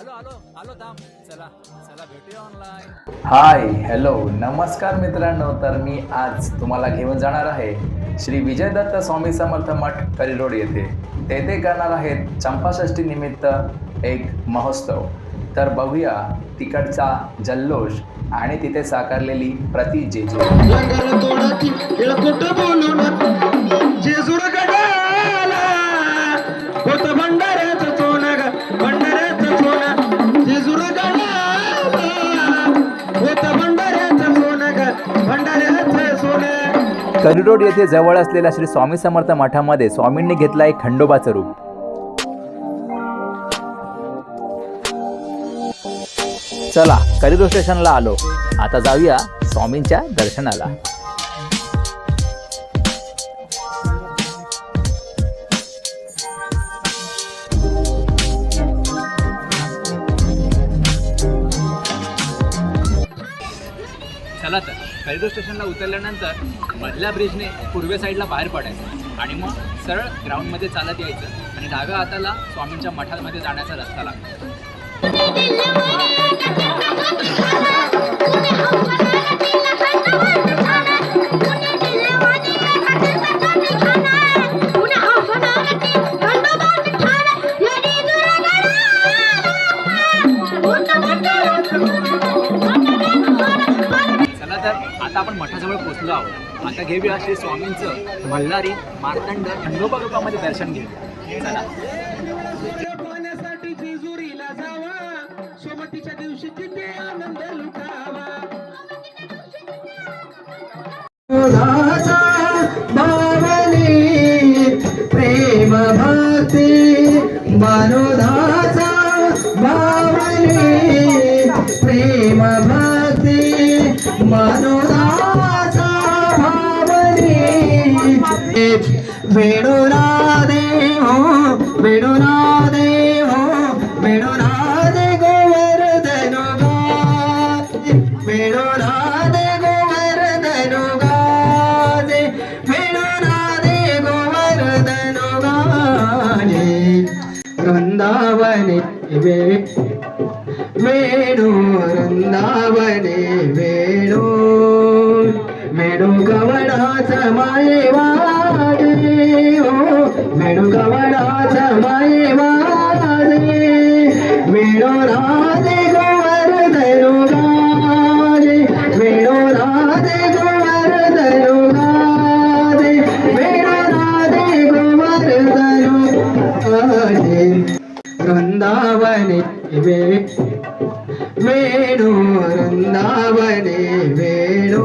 आलो आलो आलो थांब. चला चला भेटूया ऑनलाईन हाय हॅलो नमस्कार मित्रांनो तर मी आज तुम्हाला घेऊन जाणार आहे श्री विजय दत्त स्वामी समर्थ मठ कलिरोड येथे. तेथे करणार आहेत चंपाषष्ठी निमित्त एक महोत्सव. तर बघूया तिकडचा जल्लोष आणि तिथे साकारलेली प्रति जेजू करी रोड येथे जवळ असलेल्या श्री स्वामी समर्थ मठामध्ये स्वामींनी घेतला एक खंडोबाचं रूप. चला कलिरोड स्टेशनला आलो. आता जाऊया स्वामींच्या दर्शनाला. चला तर. रेल्वे स्टेशनला उतरल्यानंतर मधल्या ब्रिजने पूर्वे साईडला बाहेर पडायचं आणि मग सरळ ग्राउंडमध्ये चालत यायचं आणि डाव्या हाताला स्वामींच्या मठामध्ये जाण्याचा रस्ता लागतो. आपण मठाजवळ पोहोचलो आहोत. आता घेऊया श्री स्वामींचं मल्हारी मार्तंड खंडोबा रूपामध्ये दर्शन घेऊ चला. पाण्यासाठी जेजुरीला जावा. सोमतीच्या दिवशी तिथे आनंद लुटावा. भावनी प्रेम भक्ती मानोदाचा వేడునా దేవో వేడునా దేవో వేడునా దే గోవర్ధనుగా వేడునా దే గోవర్ధనుగా వేడునా దే గోవర్ధనుగా వృందావనే వేణు వృందావనే వేణు మెడుకవడాచ మాయవాడి మెడుకవడాచ మాయవాడి వేణు రాధి గువర్ ధరు గారి వేణు రాధి గువర్ ధరు గారి వేణు రాధి గువర్ ధరు గారి బృందావని వే వేణు బృందావని వేణు.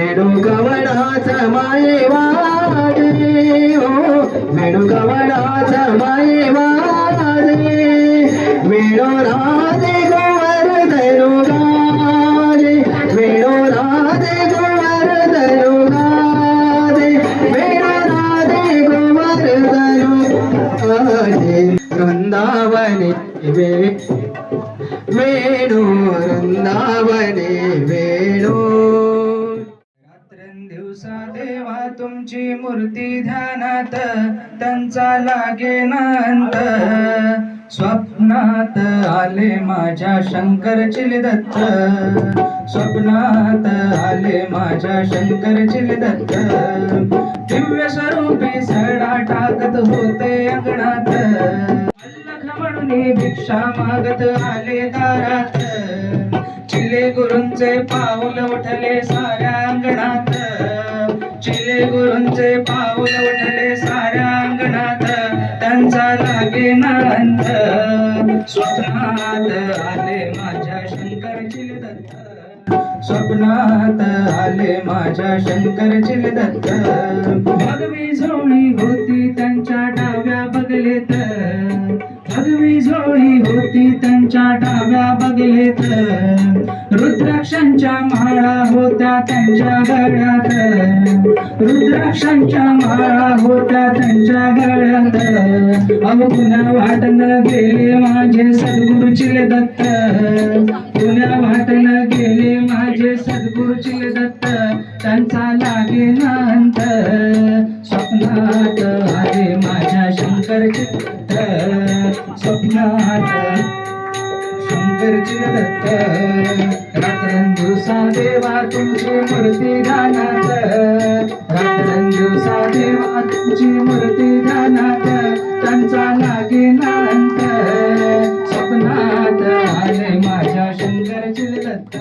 మెడుగవడాచమయవాడి మెడుగవడాచమయవాడి వేణు రాధే గోవర్ధను గారి వేణు రాధే గోవర్ధను గారి వేణు రాధే గోవర్ధను గారి బృందావని వే వేణు బృందావని వేణు. दिवसा देवा तुमची मूर्ती ध्यानात त्यांचा लागे नांत. स्वप्नात आले माझ्या शंकर दत्त. स्वप्नात आले माझ्या शंकर दत्त. दिव्य स्वरूपी सडा टाकत होते अंगणात. म्हणून भिक्षा मागत आले दारात. चिले गुरूंचे पाऊल उठले साऱ्या अंगणात. चिले गुरुंचे पाऊल उठले साऱ्या अंगणात. त्यांचा लागे नांत स्वप्नात आले माझ्या शंकर दत्त. स्वप्नात आले माझ्या शंकर दत्त. भगवी झोळी होती त्यांच्या डाव्या बगलेत. भगवी जोळी होती त्यांच्या डाव्या बगलेत. रुद्राक्षांच्या माळा होत्या त्यांच्या गळ्यात. रुद्राक्षांच्या माळा होत्या त्यांच्या गळ्यात. अहो पुन्हा वाटन गेले माझे सद्गुरुचिले दत्त. पुण्या वाटन गेले माझे सद्गुरुचिले दत्त. त्यांचा लागे नांत स्वप्नात आले माझ्या शंकर चित्त स्वप्नात. शंकरची दत्त रात्रंदिवसा देवा तुमची मूर्ती ध्यानात. रात्रंदिवसा देवा तुमची मूर्ती ध्यानात. त्यांचा लागे नांत स्वप्नात आले माझ्या शंकरची दत्त.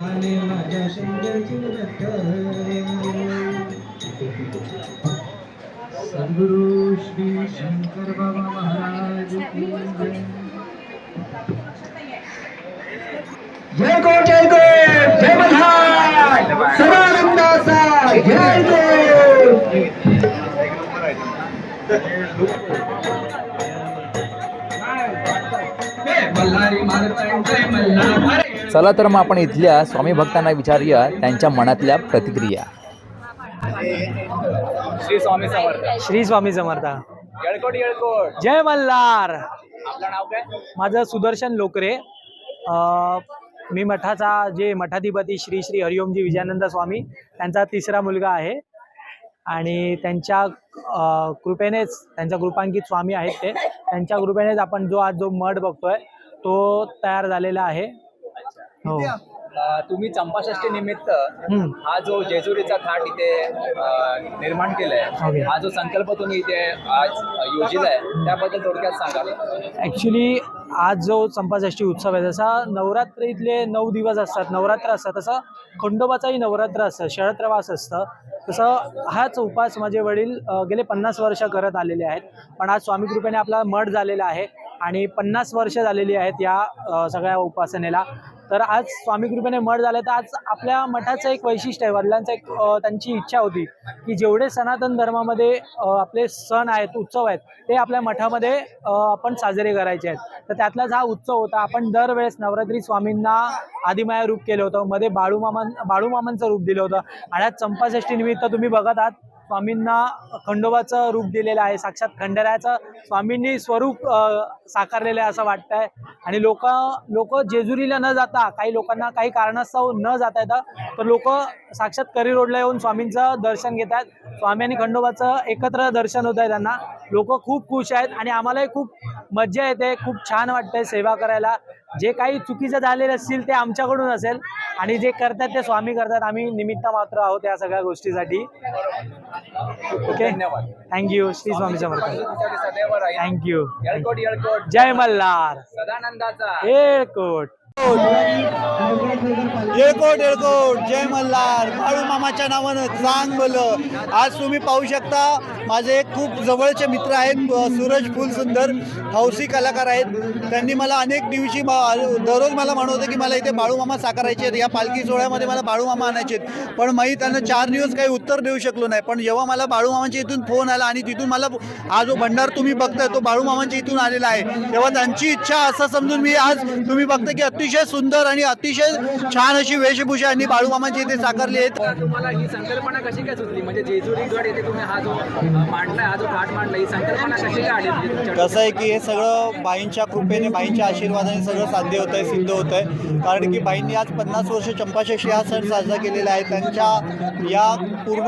आले माझ्या शंकरची दत्त. सद्गुरु श्री शंकर बाबा महाराज जय। गो जय गो जय मल्हार सदानंदाचा जय को चला तर मग आपण इथल्या स्वामी भक्तांना विचारूया त्यांच्या मनातल्या प्रतिक्रिया. श्री स्वामी समर्थ. श्री स्वामी समर्थ. येळकोट येळकोट. जय मल्हार. आपलं नाव काय? माझं सुदर्शन लोकरे. अ, मी मठाचा जे मठाधिपती श्री श्री हरिओमजी विजयानंद स्वामी त्यांचा तिसरा मुलगा आहे. आणि त्यांच्या अ, कृपेनेच त्यांच्या कृपांकित स्वामी आहेत ते. त्यांच्या कृपेनेच आपण जो आज जो मठ बघतोय तो तयार झालेला आहे. हो. तुम्ही चंपाषष्ठी निमित्त. हा जो जेजुरीचा थाट इथे निर्माण केलाय. हा जो संकल्प तुम्ही इथे आज योजिलाय त्याबद्दल थोडक्यात सांगाल. ॲक्च्युली आज जो संपाषष्ठी उत्सव आहे जसा नवरात्रीतले नऊ दिवस असतात नवरात्र असतात तसं खंडोबाचाही नवरात्र असतं शरत्रवास असतं. तसं हाच उपास माझे वडील गेले पन्नास वर्ष करत आलेले आहेत. पण आज स्वामी कृपेने आपला मठ झालेला आहे आणि पन्नास वर्ष झालेली आहेत या सगळ्या उपासनेला. तर आज स्वामी कृपेने मठ झालं. तर आज आपल्या मठाचं एक वैशिष्ट्य आहे. वडिलांचं एक त्यांची इच्छा होती की जेवढे सनातन धर्मामध्ये आपले सण आहेत उत्सव आहेत ते आपल्या मठामध्ये आपण साजरे करायचे आहेत. तर त्यातलाच हा उत्सव होता. आपण दरवेळेस नवरात्री स्वामींना आदिमाया रूप केलं होतं. मध्ये बाळूमामान बाळूमामांचं रूप दिलं होतं. आणि आज चंपाषष्ठी निमित्त तुम्ही बघत आहात स्वामींना खंडोबाचं रूप दिलेलं आहे. साक्षात खंडेरायाचं स्वामींनी स्वरूप साकारलेलं आहे असं वाटतंय. आणि लोक लोक जेजुरीला न जाता काही लोकांना काही कारणास्तव न जाता येतं. तर लोक साक्षात करी रोडला येऊन स्वामींचं दर्शन घेत आहेत. स्वामी आणि खंडोबाचं एकत्र दर्शन होत आहे त्यांना. लोक खूप खुश आहेत आणि आम्हालाही खूप मज्जा येते. खूप छान वाटतंय सेवा करायला. जे काही चुकीचं झालेलं असतील ते आमच्याकडून असेल आणि जे करतात ते स्वामी करतात. आम्ही निमित्त मात्र आहोत या सगळ्या गोष्टीसाठी. ओके धन्यवाद. थँक्यू श्री स्वामी समर्थ तुमच्यासाठी सदैव राहील थँक्यू येळकोट येळकोट. जय मल्हार. सदानंदाचा. येळकोट. येळकोट येळकोट. जय मल्हार. बाळू मामाच्या नावानं चांग बोल आज तुम्ही पाहू शकता माझे एक खूप जवळचे मित्र आहेत सूरज फुलसुंदर हौसी कलाकार आहेत. त्यांनी मला अनेक दिवशी दररोज मला म्हणत होते की मला इथे बाळूमामा साकारायचे आहेत या पालखी सोहळ्यामध्ये मला बाळूमामा आणायचे आहेत. पण मी त्यांना चार दिवस काही उत्तर देऊ शकलो नाही. पण जेव्हा मला बाळूमामांच्या इथून फोन आला आणि तिथून मला हा जो भंडार तुम्ही बघताय तो बाळूमामांच्या इथून आलेला आहे. तेव्हा त्यांची इच्छा असं समजून मी आज तुम्ही बघता की अतिशय सुंदर आणि अतिशय छान अशी वेशभूषा यांनी बाळूमामांची इथे साकारली आहेत तुम्हाला ही संकल्पना कशी काय सुचली? म्हणजे जेजुरी गड येथे तुम्ही हा जो मांडलाय हा जो मांडला ही संकल्पना कशी काय आली म्हणजे तुमच्या कसं आहे की हे सगळं बाईंच्या कृपेने बाईंच्या आशीर्वादाने सगळं साध्य होत आहे सिद्ध होत आहे कारण की बाईंनी आज पन्नास वर्ष चंपाषष्ठी हा सण साजरा केलेला आहे. त्यांच्या या पूर्ण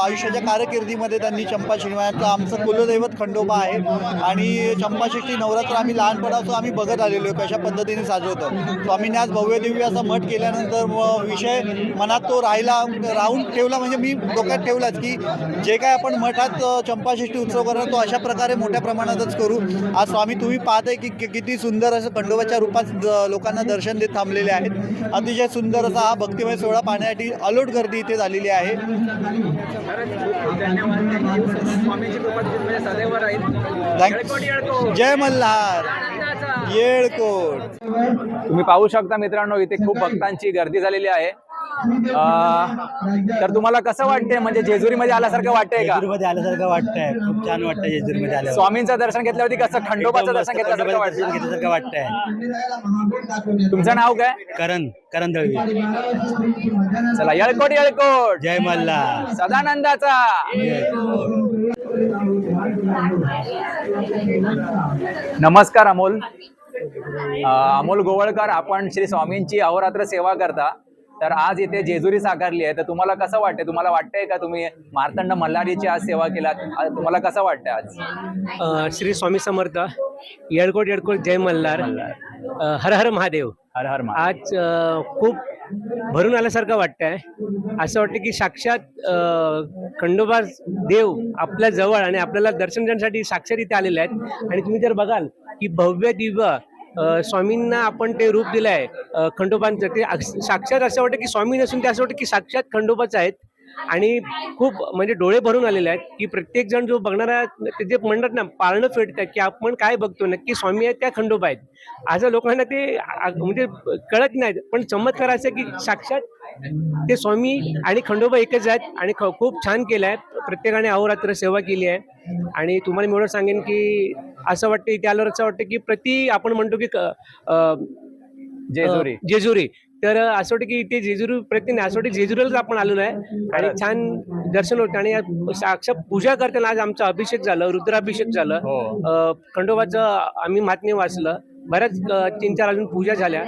आयुष्याच्या कारकिर्दीमध्ये त्यांनी चंपा म्हणजे आमचं कुलदैवत खंडोबा आहे. आणि चंपाषष्ठी नवरात्र आम्ही लहानपणाचं आम्ही बघत आलेलो आहे कशा पद्धतीने साजवतो स्वामींनी आज भव्यदेवी असा मठ केल्यानंतर म- विषय मनात तो राहिला राहून ठेवला. म्हणजे मी डोक्यात ठेवलाच की जे काय आपण मठात चंपाषष्ठी उत्सव करणार तो अशा प्रकारे मोठ्या प्रमाणातच करू. आज स्वामी तुम्ही पाहताय की किती सुंदर असं खंडोबाच्या रूपात द- लोकांना दर्शन देत थांबलेले आहेत. अतिशय सुंदर असा हा भक्तिमय सोहळा पाहण्यासाठी अलोट गर्दी इथे झालेली आहे. जय मल्हार. येळकोट. तुम्ही पाहू शकता मित्रांनो इथे खूप भक्तांची गर्दी झालेली आहे. तर तुम्हाला कसं वाटतंय? म्हणजे जेजुरीमध्ये आल्यासारखं वाटतंय का? जेजुरीमध्ये आल्यासारखं वाटतंय. खूप छान वाटतं जेजुरीमध्ये आल्यावर. स्वामींचं दर्शन घेतल्यावरती कसं? खंडोबाचं दर्शन घेतल्यासारखं वाटतं घेतल्यासारखं वाटतंय. तुमचं नाव काय? करण. करण दळवी. चला येळकोट येळकोट. जय मल्हार. सदानंदाचा. नमस्कार अमोल. अमोल गोवळकर आपण श्री स्वामींची अहोरात्र सेवा करता. तर आज इथे जेजुरी साकारली आहे. तर तुम्हाला कसं वाटतंय? तुम्हाला वाटतंय का तुम्ही मार्तंड मल्हारीची आज सेवा केलात? आज तुम्हाला कसं वाटतंय आज? श्री स्वामी समर्थ येळकोट येळकोट जय मल्हार. हर हर महादेव. हर हर आज खूप भरून आल्यासारखं वाटतंय. असं वाटतं की साक्षात खंडोबा देव आपल्या जवळ आणि आपल्याला दर्शन देण्यासाठी साक्षात इथे आलेले आहेत. आणि तुम्ही जर बघाल की भव्य दिव्य स्वामींना आपण ते रूप दिलं आहे खंडोबांचं. ते अक्ष- साक्षात असं वाटतं की स्वामी नसून ते असं वाटतं की साक्षात खंडोबाच आहेत. आणि खूप म्हणजे डोळे भरून आलेले आहेत की प्रत्येक जण जो बघणारा ते जे म्हणतात ना पाळणं फेडतात की आपण काय बघतो नक्की स्वामी आहेत त्या खंडोबा आहेत. असं लोकांना ते म्हणजे कळत नाहीत पण चमत्कार असं आहे की साक्षात ते स्वामी आणि खंडोबा एकच आहेत आणि ख- खूप छान केलं आहे प्रत्येकाने अहोरात्र सेवा केली आहे. आणि तुम्हाला मी एवढं सांगेन की असं वाटतं इथे आल्यावर असं वाटतं की प्रति आपण म्हणतो की जेजुरी. जेजुरी. तर असं वाटतं की इथे जेजुरी प्रति असं वाटतं जेजुरीलाच आपण आलेलो आहे. आणि छान दर्शन होतं. आणि साक्षात पूजा करताना आज आमचा अभिषेक झालं रुद्राभिषेक झालं. हो. खंडोबाचं आम्ही महात्म्य वाचलं. बऱ्याच तीन चार अजून पूजा झाल्या.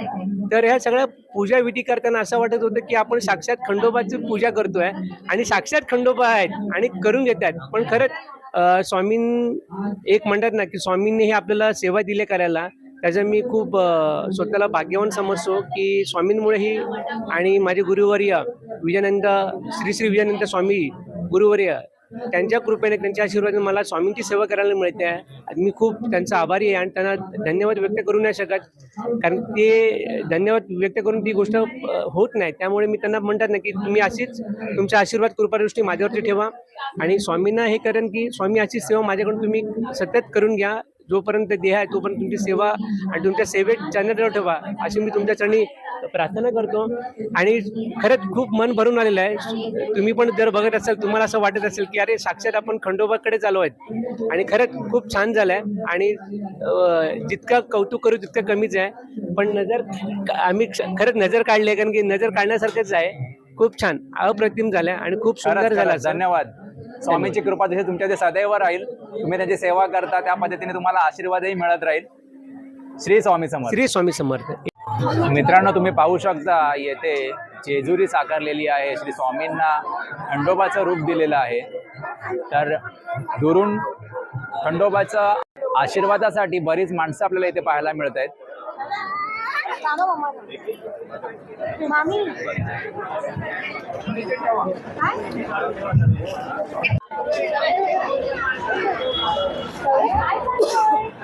तर ह्या सगळ्या पूजा विधी करताना असं वाटत होतं की आपण साक्षात खंडोबाची पूजा करतोय. आणि साक्षात खंडोबा आहेत आणि करून घेत आहेत पण खरंच स्वामीं एक म्हणतात ना की स्वामींनी हे आपल्याला सेवा दिले करायला. त्याचं मी खूप स्वतःला भाग्यवान समजतो की स्वामींमुळेही आणि माझे गुरुवर्य विजयानंद श्री श्री विजयानंद स्वामी गुरुवर्य त्यांच्या कृपेने त्यांच्या आशीर्वादाने मला स्वामींची सेवा करायला मिळते आहे. आणि मी खूप त्यांचा आभारी आहे आणि त्यांना धन्यवाद व्यक्त करू नाही शकत. कारण ते धन्यवाद व्यक्त करून ती गोष्ट होत नाही. त्यामुळे मी त्यांना म्हणतात ना की तुम्ही अशीच तुमच्या आशीर्वाद कृपादृष्टी माझ्यावरती ठेवा. आणि स्वामींना हे करेन की स्वामी अशी सेवा माझ्याकडून तुम्ही सतत करून घ्या. जोपर्यंत देह आहे तोपर्यंत तुमची सेवा आणि तुमच्या सेवेत चॅनलवर ठेवा. अशी मी तुमच्या चरणी प्रार्थना करतो. आणि खरंच खूप मन भरून आलेलं आहे. तुम्ही पण जर बघत असाल तुम्हाला असं वाटत असेल की अरे साक्षात आपण खंडोबाकडे चालू आहेत. आणि खरंच खूप छान झालं आहे आणि जितकं कौतुक करू तितकं कमीच आहे. पण नजर आम्ही खरंच नजर काढली आहे कारण की नजर काढण्यासारखंच आहे. खूप छान अप्रतिम झालं आणि खूप सुंदर झालं. धन्यवाद. स्वामींची कृपा जशी तुमच्या सदैव राहील. तुम्ही त्यांची सेवा करता त्या पद्धतीने तुम्हाला आशीर्वादही मिळत राहील. श्री स्वामी समर्थ. श्री स्वामी समर्थ. मित्रांनो तुम्ही पाहू शकता येथे जेजुरी साकारलेली आहे. श्री स्वामींना खंडोबाचं रूप दिलेलं आहे. तर दुरून खंडोबाच्या आशीर्वादासाठी बरीच माणसं आपल्याला इथे पाहायला मिळत आहेत.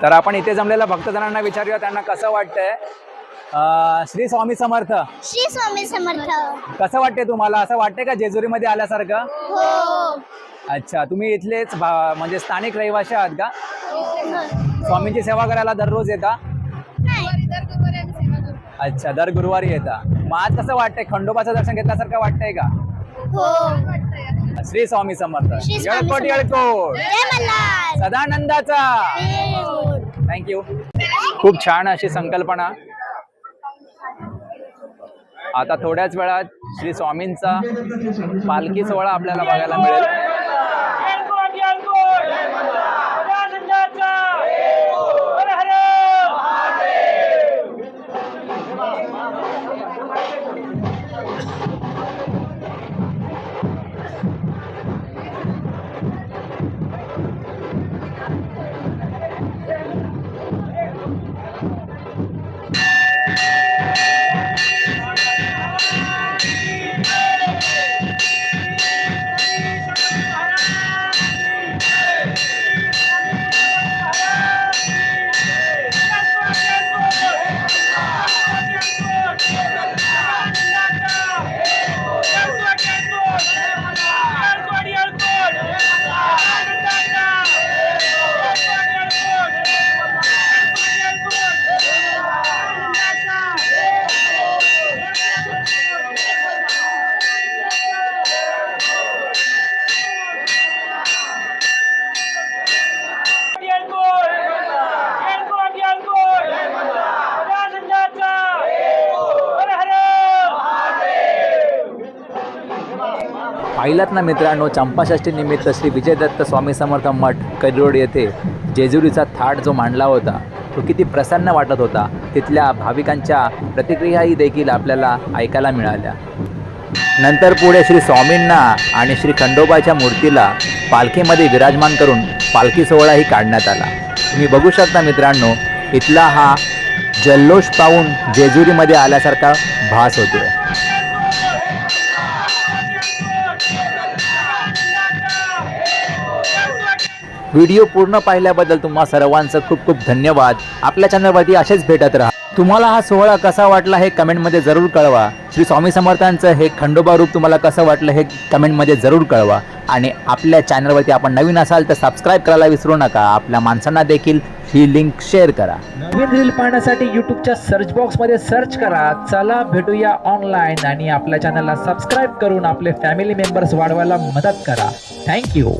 तर आपण इथे जमलेल्या भक्तजनांना विचारूया त्यांना कसं वाटतंय? अं, श्री स्वामी समर्थ. श्री स्वामी समर्थ. कसं वाटतंय तुम्हाला? असं वाटतंय का जेजुरीमध्ये आल्यासारखं? हो. अच्छा तुम्ही इथलेच भा- म्हणजे स्थानिक रहिवासी आहात का? स्वामींची सेवा करायला दररोज येता? अच्छा दर गुरुवारी येता. मग आज कसं वाटतंय? खंडोबाचं दर्शन घेतल्यासारखं वाटतंय का? हो. श्री स्वामी समर्थ. श्री स्वामी येळकोट समर्थ. येळकोट. जय मल्हार. सदानंदाचा. थँक्यू खूप छान अशी संकल्पना. आता थोड्याच वेळात श्री स्वामींचा पालखी सोहळा आपल्याला बघायला मिळेल. पाहिलात ना मित्रांनो चंपाषष्टीनिमित्त श्री विजयदत्त स्वामी समर्थ मठ करिरोड येथे जेजुरीचा थाट जो मांडला होता तो किती प्रसन्न वाटत होता. तिथल्या भाविकांच्या प्रतिक्रियाही देखील आपल्याला ऐकायला मिळाल्या. नंतर पुढे श्री स्वामींना आणि श्री खंडोबाच्या मूर्तीला पालखीमध्ये विराजमान करून पालखी सोहळाही काढण्यात आला. तुम्ही बघू शकता मित्रांनो इथला हा जल्लोष पाहून जेजुरीमध्ये आल्यासारखा भास होतो व्हिडिओ पूर्ण पाहिल्याबद्दल तुम्हा सर्वांचं खूप खूप धन्यवाद. आपल्या चॅनलवरती असेच भेटत राहा. तुम्हाला हा सोहळा कसा वाटला हे कमेंटमध्ये जरूर कळवा. श्री स्वामी समर्थांचं हे खंडोबा रूप तुम्हाला कसं वाटलं हे कमेंटमध्ये जरूर कळवा. आणि आपल्या चॅनलवरती आपण नवीन असाल तर सबस्क्राईब करायला विसरू नका. आपल्या माणसांना देखील ही लिंक शेअर करा. नवीन रील पाहण्यासाठी यूट्यूबच्या सर्च बॉक्समध्ये सर्च करा. चला भेटूया ऑनलाईन आणि आपल्या चॅनलला सबस्क्राईब करून आपले फॅमिली मेंबर्स वाढवायला मदत करा. थँक्यू